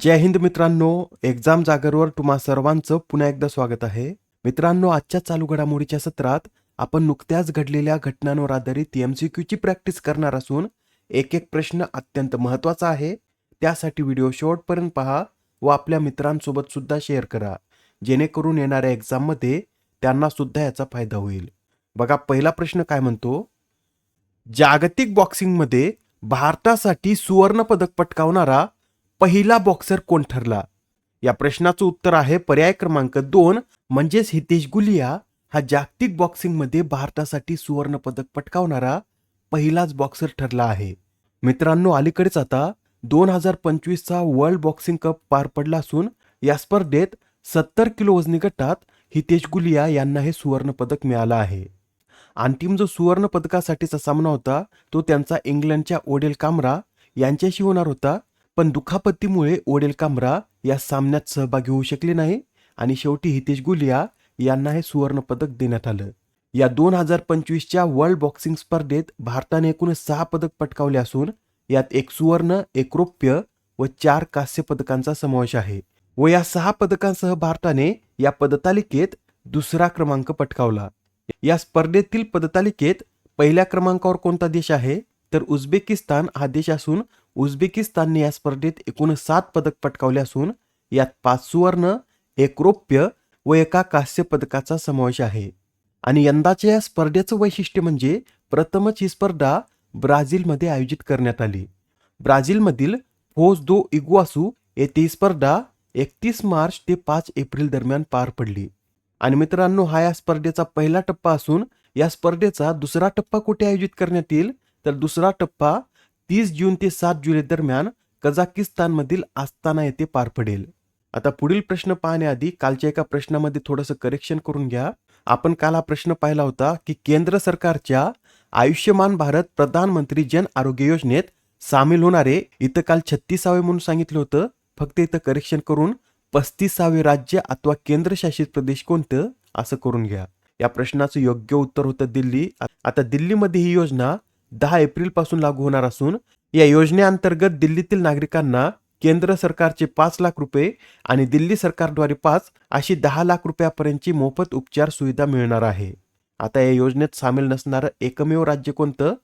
जय हिंद मित्रांनो एक्झाम जागरवर तुम्हा सर्वांचं पुन्हा एकदा स्वागत आहे. मित्रांनो आजच्या चालू घडामोडीच्या सत्रात आपण नुकत्याच घडलेल्या घटनांवर आधारित एम सी क्यूची प्रॅक्टिस करणार असून एक एक प्रश्न अत्यंत महत्त्वाचा आहे. त्यासाठी व्हिडिओ शेवटपर्यंत पहा व आपल्या मित्रांसोबत सुद्धा शेअर करा. जेणेकरून येणाऱ्या एक्झाममध्ये त्यांना सुद्धा याचा फायदा होईल. बघा पहिला प्रश्न काय म्हणतो? जागतिक बॉक्सिंगमध्ये भारतासाठी सुवर्ण पदक पटकावणारा पहिला बॉक्सर कोण ठरला? या प्रश्नाचं उत्तर आहे पर्याय क्रमांक दोन म्हणजेच हितेश गुलिया हा जागतिक बॉक्सिंगमध्ये भारतासाठी सुवर्ण पदक पटकावणारा पहिलाच बॉक्सर ठरला आहे. मित्रांनो अलीकडेच आता दोन हजार पंचवीसचा वर्ल्ड बॉक्सिंग कप पार पडला असून या स्पर्धेत सत्तर किलो वजनी गटात हितेश गुलिया यांना हे सुवर्ण पदक मिळालं आहे. अंतिम जो सुवर्ण पदकासाठीचा सामना होता तो त्यांचा इंग्लंडच्या ओडेल कामरा यांच्याशी होणार होता. पण दुखापतीमुळे ओडेल कामरा या सामन्यात सहभागी होऊ शकले नाही आणि शेवटी हितेश गुलिया यांना हे सुवर्णपदक देण्यात आलं. या दोन हजार पंचवीसच्या वर्ल्ड बॉक्सिंग स्पर्धेत भारताने एकूण सहा पदक पटकावले असून यात एक सुवर्ण एक रौप्य व चार कांस्य पदकांचा समावेश आहे व या सहा पदकांसह भारताने या पदतालिकेत दुसरा क्रमांक पटकावला. या स्पर्धेतील पदतालिकेत पहिल्या क्रमांकावर कोणता देश आहे? तर उझबेकिस्तान हा देश असून उझबेकिस्तानने या स्पर्धेत एकूण सात पदक पटकावले असून यात पाच सुवर्ण एक रौप्य व एका कांस्य पदकाचा समावेश आहे. आणि यंदाच्या या स्पर्धेचं वैशिष्ट्य म्हणजे प्रथमच ही स्पर्धा ब्राझीलमध्ये आयोजित करण्यात आली. ब्राझीलमधील फोज दो इग्वासू येथे ही स्पर्धा एकतीस मार्च ते पाच एप्रिल दरम्यान पार पडली. आणि मित्रांनो हा या स्पर्धेचा पहिला टप्पा असून या स्पर्धेचा दुसरा टप्पा कुठे आयोजित करण्यात येईल? तर दुसरा टप्पा तीस जून ते सात जुलै दरम्यान कझाकिस्तानमधील आस्ताना येथे पार पडेल. आता पुढील प्रश्न पाहण्याआधी कालच्या एका प्रश्नामध्ये थोडंसं करेक्शन करून घ्या. आपण काल हा प्रश्न पाहिला होता की केंद्र सरकारच्या आयुष्यमान भारत प्रधानमंत्री जन आरोग्य योजनेत सामील होणारे इथं काल छत्तीसावे म्हणून सांगितलं होतं. फक्त इथं करेक्शन करून पस्तीसावे राज्य अथवा केंद्रशासित प्रदेश कोणतं असं करून घ्या. या प्रश्नाचं योग्य उत्तर होतं दिल्ली. आता दिल्लीमध्ये ही योजना दहा एप्रिलपासून लागू होणार असून या योजनेअंतर्गत दिल्लीतील नागरिकांना केंद्र सरकारचे पाच लाख रुपये आणि दिल्ली सरकारद्वारे पाच अशी दहा लाख रुपयापर्यंतची मोफत उपचार सुविधा मिळणार आहे. आता या योजनेत सामील नसणारं एकमेव राज्य कोणतं?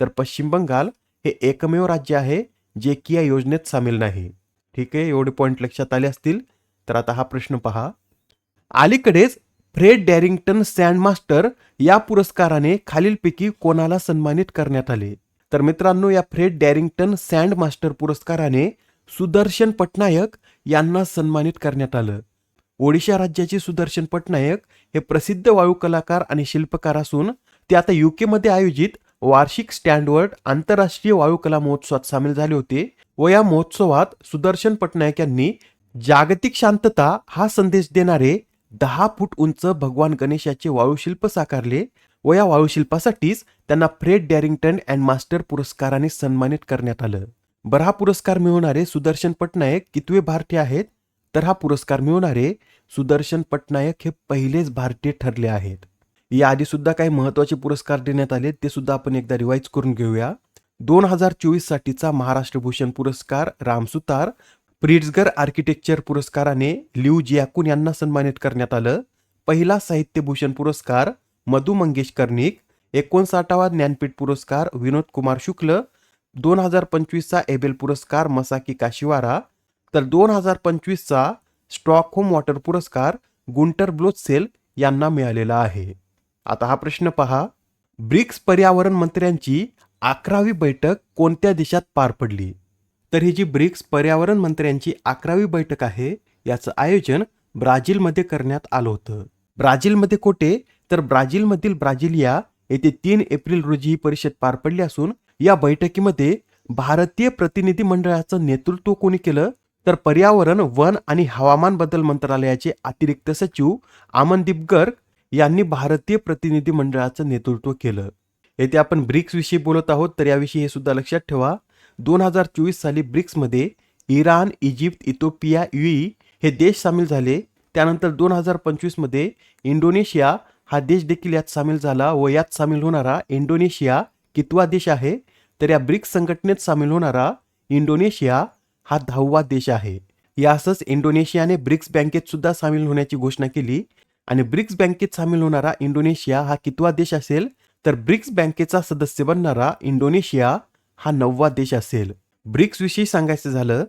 तर पश्चिम बंगाल हे एकमेव राज्य आहे जे की या योजनेत सामील नाही. ठीक आहे एवढे पॉईंट लक्षात आले असतील तर आता हा प्रश्न पहा. अलीकडेच फ्रेड डॅरिंग्टन सँडमास्टर या पुरस्काराने खालीलपैकी कोणाला सन्मानित करण्यात आले? तर मित्रांनो या फ्रेड डॅरिंग्टन सँडमास्टर पुरस्काराने सुदर्शन पटनायक यांना सन्मानित करण्यात आलं. ओडिशा राज्याचे सुदर्शन पटनायक हे प्रसिद्ध वायू कलाकार आणि शिल्पकार असून ते आता युकेमध्ये आयोजित वार्षिक स्टँडवर्ड आंतरराष्ट्रीय वायुकला महोत्सवात सामील झाले होते व या महोत्सवात सुदर्शन पटनायक यांनी जागतिक शांतता हा संदेश देणारे दहा फूट उंच भगवान गणेशाचे वाळूशिल्प साकारले व या वाळूशिल्पासाठीच त्यांना फ्रेड डॅरिंग्टन अँड मास्टर पुरस्काराने सन्मानित करण्यात आलं. बरं हा पुरस्कार मिळवणारे सुदर्शन पटनायक कितवे भारतीय आहेत? तर हा पुरस्कार मिळवणारे सुदर्शन पटनायक हे पहिलेच भारतीय ठरले आहेत. याआधी सुद्धा काही महत्त्वाचे पुरस्कार देण्यात आले ते सुद्धा आपण एकदा रिवाईज करून घेऊया. दोन हजार चोवीस साठीचा महाराष्ट्र भूषण पुरस्कार रामसुतार प्रिट्झगर आर्किटेक्चर पुरस्काराने लिव जियाकून यांना सन्मानित करण्यात आलं. पहिला साहित्यभूषण पुरस्कार मधु मंगेश कर्णिक एकोणसाठावा ज्ञानपीठ पुरस्कार विनोद कुमार शुक्ल दोन हजार पंचवीसचा एबेल पुरस्कार मसाकी काशिवारा तर दोन हजार पंचवीसचा स्टॉकहोम वॉटर पुरस्कार गुंटर ब्लोचसेल यांना मिळालेला आहे. आता हा प्रश्न पहा. ब्रिक्स पर्यावरण मंत्र्यांची अकरावी बैठक कोणत्या देशात पार पडली? तर ही जी ब्रिक्स पर्यावरण मंत्र्यांची अकरावी बैठक आहे याचं आयोजन ब्राझीलमध्ये करण्यात आलं होतं. ब्राझीलमध्ये कोठे? तर ब्राझीलमधील ब्राझिलिया येथे तीन एप्रिल रोजी ही परिषद पार पडली असून या बैठकीमध्ये भारतीय प्रतिनिधी मंडळाचं नेतृत्व कोणी केलं? तर पर्यावरण वन आणि हवामान बदल मंत्रालयाचे अतिरिक्त सचिव आमनदीप गर्ग यांनी भारतीय प्रतिनिधी मंडळाचं नेतृत्व केलं. येथे आपण ब्रिक्स विषयी बोलत आहोत तर याविषयी हे सुद्धा लक्षात ठेवा. दोन हजार चोवीस साली ब्रिक्समध्ये इराण इजिप्त इथोपिया युई हे देश सामील झाले. त्यानंतर दोन हजार पंचवीसमध्ये इंडोनेशिया हा देश देखील यात सामील झाला व यात सामील होणारा इंडोनेशिया कितवा देश आहे? तर या ब्रिक्स संघटनेत सामील होणारा इंडोनेशिया हा दहावा देश आहे. यासच इंडोनेशियाने ब्रिक्स बँकेत सुद्धा सामील होण्याची घोषणा केली. आणि ब्रिक्स बँकेत सामील होणारा इंडोनेशिया हा कितवा देश असेल? तर ब्रिक्स बँकेचा सदस्य बनणारा इंडोनेशिया हा नववा देश असेल. ब्रिक्स विषयी सांगायचं झालं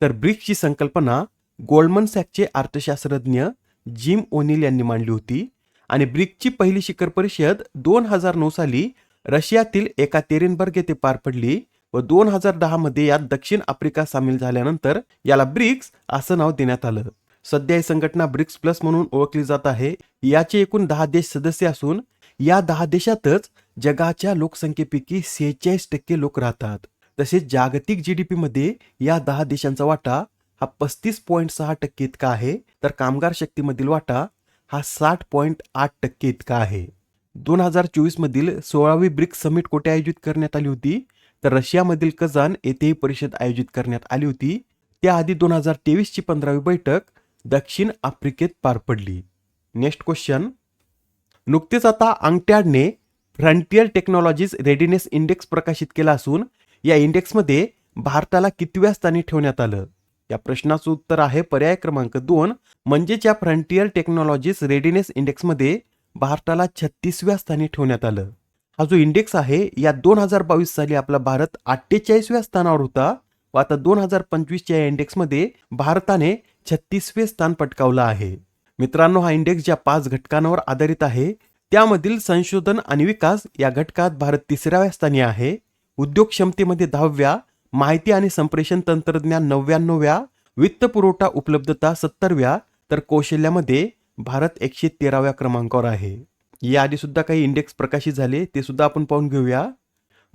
तर ब्रिक्सची संकल्पना गोल्डमन सॅकचे अर्थशास्त्रज्ञ जिम ओनिल यांनी मांडली होती आणि ब्रिक्सची पहिली शिखर परिषद दोन हजार नऊ साली रशियातील एका तेरेनबर्ग येथे पार पडली व दोन हजार दहा मध्ये यात दक्षिण आफ्रिका सामील झाल्यानंतर याला ब्रिक्स असं नाव देण्यात आलं. सध्या ही संघटना ब्रिक्स प्लस म्हणून ओळखली जात आहे. याचे एकूण दहा देश सदस्य असून या दहा देशातच जगाच्या लोकसंख्येपैकी सेहेचाळीस टक्के लोक राहतात. तसेच जागतिक जी डी मध्ये या दहा देशांचा वाटा हा पस्तीस पॉईंट सहा टक्के इतका आहे तर कामगार शक्तीमधील वाटा हा साठ पॉईंट आठ टक्के इतका आहे. दोन हजार चोवीस मधील सोळावी ब्रिक्स समिट कोठे आयोजित करण्यात आली होती? तर रशियामधील कझान येथे ही परिषद आयोजित करण्यात आली होती. त्याआधी दोन हजार तेवीसची पंधरावी बैठक दक्षिण आफ्रिकेत पार पडली. Next question. नुकतेच आता अंगट्याडने फ्रंटियर टेक्नॉलॉजीज रेडिनेस इंडेक्स प्रकाशित केला असून या इंडेक्समध्ये भारताला कितव्या स्थानी ठेवण्यात आलं? या प्रश्नाचं उत्तर आहे पर्याय क्रमांक दोन म्हणजेच या फ्रंटियर टेक्नॉलॉजीज रेडिनेस इंडेक्समध्ये भारताला छत्तीसव्या स्थानी ठेवण्यात आलं. हा जो इंडेक्स आहे या दोन हजार बावीस साली आपला भारत अठ्ठेचाळीसव्या स्थानावर होता व आता दोन हजार पंचवीसच्या या इंडेक्समध्ये भारताने छत्तीसवे स्थान पटकावलं आहे. मित्रांनो हा इंडेक्स ज्या पाच घटकांवर आधारित आहे त्यामधील संशोधन आणि विकास या घटकात भारत तिसऱ्या स्थानी आहे. उद्योग क्षमतेमध्ये दहाव्या माहिती आणि संप्रेषण तंत्रज्ञान नव्याण्णव्या वित्त पुरवठा उपलब्धता सत्तरव्या तर कौशल्यामध्ये भारत एकशे तेराव्या क्रमांकावर आहे. याआधी सुद्धा काही इंडेक्स प्रकाशित झाले ते सुद्धा आपण पाहून घेऊया.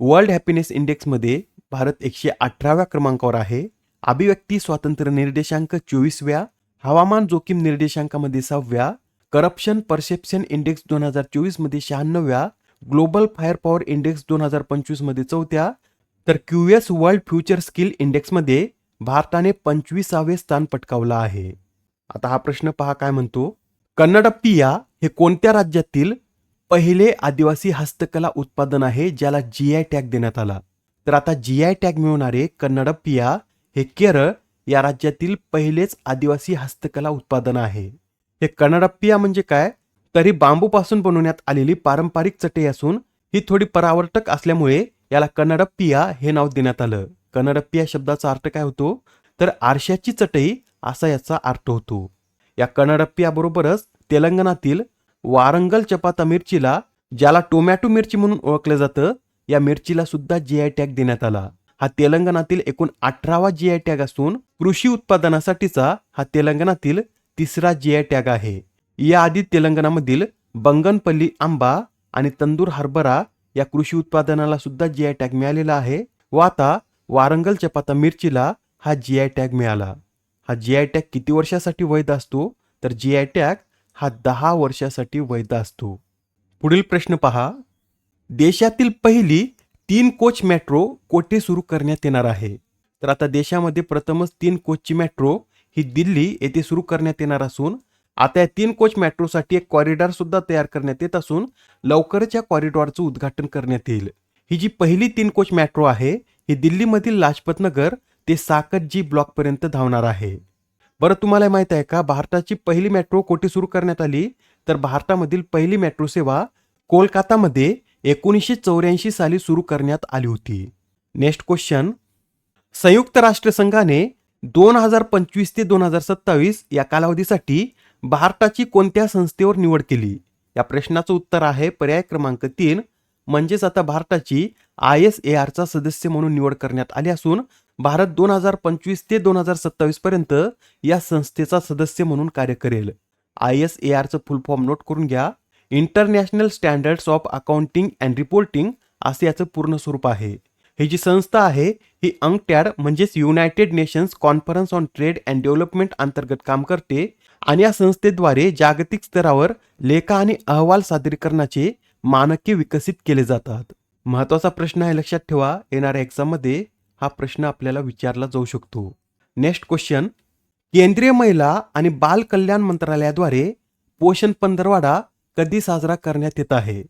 वर्ल्ड हॅपीनेस इंडेक्समध्ये भारत एकशे अठराव्या क्रमांकावर आहे. अभिव्यक्ती स्वातंत्र्य निर्देशांक चोवीसव्या हवामान जोखीम निर्देशांकामध्ये सहाव्या करप्शन परसेप्शन इंडेक्स दोन हजार चोवीसमध्ये शहाण्णव्या ग्लोबल फायर पॉवर इंडेक्स दोन हजार पंचवीसमध्ये चौथ्या तर क्यूएस वर्ल्ड फ्युचर स्किल इंडेक्समध्ये भारताने पंचवीसावे स्थान पटकावलं आहे. आता हा प्रश्न पहा काय म्हणतो. कन्नडप्पिया हे कोणत्या राज्यातील पहिले आदिवासी हस्तकला उत्पादन आहे ज्याला जी आय टॅग देण्यात आला? तर आता जी आय टॅग मिळवणारे कन्नडप्पिया हे केरळ या राज्यातील पहिलेच आदिवासी हस्तकला उत्पादन आहे. हे कन्नडप्पिया म्हणजे काय? तरी बांबूपासून बनवण्यात आलेली पारंपरिक चटई असून ही थोडी परावर्तक असल्यामुळे याला कन्नडप्पिया हे नाव देण्यात आलं. कन्नडप्पिया शब्दाचा अर्थ काय होतो? तर आरशाची चटई असा याचा अर्थ होतो. या कन्नडप्पियाबरोबरच तेलंगणातील वारंगल चपाता मिरचीला ज्याला टोमॅटो मिरची म्हणून ओळखलं जातं या मिरचीला सुद्धा जी आय टॅग देण्यात आला. हा तेलंगणातील एकूण अठरावा जी आय टॅग असून कृषी उत्पादनासाठीचा हा तेलंगणातील तिसरा जीआय टॅग आहे. याआधी तेलंगणामधील बंगनपल्ली आंबा आणि तंदूर हरभरा या कृषी उत्पादनाला सुद्धा जीआय टॅग मिळालेला आहे व आता वारंगल चपाता मिरचीला हा जी आय टॅग मिळाला. हा जी आय टॅग किती वर्षासाठी वैध असतो? तर जीआय टॅग हा दहा वर्षासाठी वैध असतो. पुढील प्रश्न पहा. देशातील पहिली तीन कोच मेट्रो कोठे सुरू करण्यात येणार आहे? तर आता देशामध्ये प्रथमच तीन कोचची मेट्रो ही दिल्ली येथे सुरू करण्यात येणार असून आता या तीन कोच मेट्रोसाठी एक कॉरिडॉर सुद्धा तयार करण्यात येत असून लवकरच या कॉरिडॉरचं उद्घाटन करण्यात येईल. ही जी पहिली तीन कोच मेट्रो आहे ही दिल्लीमधील लाजपत नगर ते साकत जी ब्लॉक पर्यंत धावणार आहे. बरं तुम्हाला माहीत आहे का भारताची पहिली मेट्रो कोठे सुरू करण्यात आली? तर भारतामधील पहिली मेट्रो सेवा कोलकातामध्ये एकोणीसशे चौऱ्याऐंशी साली सुरू करण्यात आली होती. नेक्स्ट क्वेश्चन संयुक्त राष्ट्रसंघाने दोन हजार पंचवीस ते दोन हजार सत्तावीस या कालावधीसाठी भारताची कोणत्या संस्थेवर निवड केली? या प्रश्नाचं उत्तर आहे पर्याय क्रमांक तीन म्हणजेच आता भारताची आय एस ए आरचा सदस्य म्हणून निवड करण्यात आली असून भारत दोन हजार पंचवीस ते दोन हजार सत्तावीस पर्यंत या संस्थेचा सदस्य म्हणून कार्य करेल. आय एस ए आरचं फुल फॉर्म नोट करून घ्या. International standards of accounting and reporting असे याचं पूर्ण स्वरूप आहे. ही जी संस्था आहे ही अंगटॅड म्हणजेच United Nations conference on trade and development अंतर्गत काम करते आणि या संस्थेद्वारे जागतिक स्तरावर लेखा आणि अहवाल सादरीकरणाचे मानके विकसित केले जातात. महत्त्वाचा प्रश्न आहे लक्षात ठेवा येणाऱ्या एक्झाममध्ये हा प्रश्न आपल्याला विचारला जाऊ शकतो. Next question. केंद्रीय महिला आणि बाल कल्याण मंत्रालयाद्वारे पोषण पंधरवाडा कधी साजरा करण्यात येत आहे?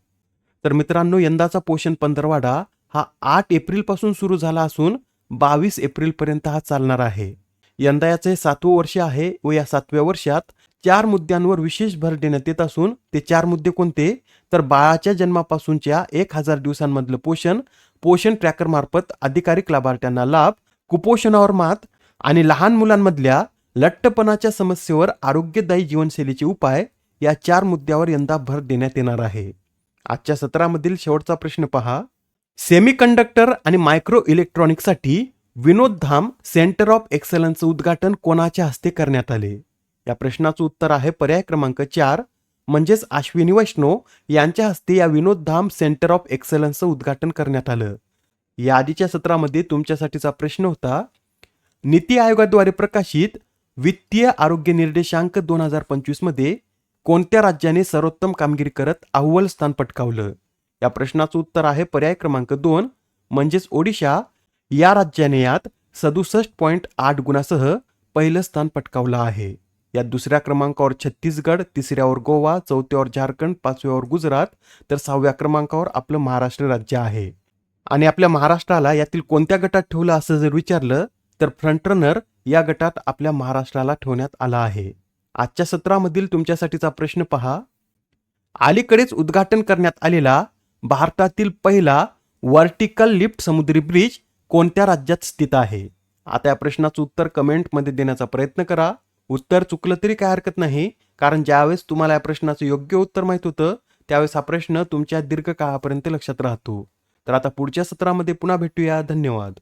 तर मित्रांनो यंदाचा पोषण पंधरवाडा हा आठ एप्रिलपासून सुरू झाला असून बावीस एप्रिलपर्यंत हा चालणार आहे. यंदा याचे सातवं वर्ष आहे व या सातव्या वर्षात चार मुद्द्यांवर विशेष भर देण्यात येत असून ते चार मुद्दे कोणते? तर बाळाच्या जन्मापासूनच्या एक हजार दिवसांमधलं पोषण पोषण ट्रॅकर मार्फत अधिकारिक लाभार्थ्यांना लाभ कुपोषणावर मात आणि लहान मुलांमधल्या लठ्ठपणाच्या समस्येवर आरोग्यदायी जीवनशैलीचे उपाय या चार मुद्द्यावर यंदा भर देण्यात येणार आहे. आजच्या सत्रामधील शेवटचा प्रश्न पहा. सेमीकंडक्टर आणि मायक्रो इलेक्ट्रॉनिक्ससाठी विनोद धाम सेंटर ऑफ एक्सलन्सचं उद्घाटन कोणाच्या हस्ते करण्यात आले? या प्रश्नाचं उत्तर आहे पर्याय क्रमांक चार म्हणजेच अश्विनी वैष्णव यांच्या हस्ते या विनोद धाम सेंटर ऑफ एक्सलन्सचं उद्घाटन करण्यात आलं. या आधीच्या सत्रामध्ये तुमच्यासाठीचा प्रश्न होता नीती आयोगाद्वारे प्रकाशित वित्तीय आरोग्य निर्देशांक दोन हजार पंचवीसमध्ये कोणत्या राज्याने सर्वोत्तम कामगिरी करत अव्वल स्थान पटकावलं? या प्रश्नाचं उत्तर आहे पर्याय क्रमांक दोन म्हणजेच ओडिशा. या राज्याने यात सदुसष्ट पॉईंट आठ गुणासह पहिलं स्थान पटकावलं आहे. यात दुसऱ्या क्रमांकावर छत्तीसगड तिसऱ्यावर गोवा चौथ्यावर झारखंड पाचव्यावर गुजरात तर सहाव्या क्रमांकावर आपलं महाराष्ट्र राज्य आहे. आणि आपल्या महाराष्ट्राला यातील कोणत्या गटात ठेवलं असं जर विचारलं तर फ्रंटरनर या गटात आपल्या महाराष्ट्राला ठेवण्यात आला आहे. आजच्या सत्रामधील तुमच्यासाठीचा प्रश्न पहा. अलीकडेच उद्घाटन करण्यात आलेला भारतातील पहिला व्हर्टिकल लिफ्ट समुद्री ब्रिज कोणत्या राज्यात स्थित आहे? आता या प्रश्नाचं उत्तर कमेंटमध्ये देण्याचा प्रयत्न करा. उत्तर चुकलं तरी काय हरकत नाही कारण ज्यावेळेस तुम्हाला या प्रश्नाचं योग्य उत्तर माहीत होतं त्यावेळेस हा प्रश्न तुमच्या दीर्घकाळापर्यंत लक्षात राहतो. तर आता पुढच्या सत्रामध्ये पुन्हा भेटूया. धन्यवाद.